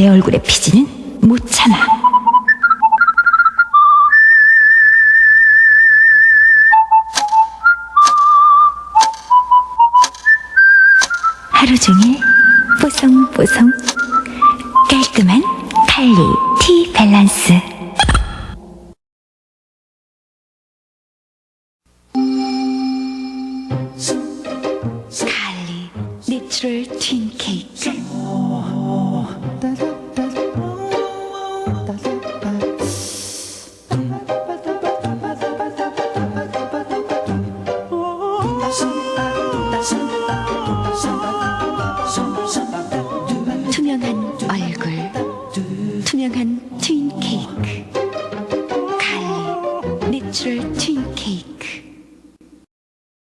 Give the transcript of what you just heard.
얼굴의 피지는 못 참아. 하루 종일 뽀송뽀송 깔끔한 칼리 티 밸런스. 칼리 내추럴 틴 케이크. 투명한 얼굴, 투명한 트윈 케이크. 칼리 내추럴 트윈 케이크.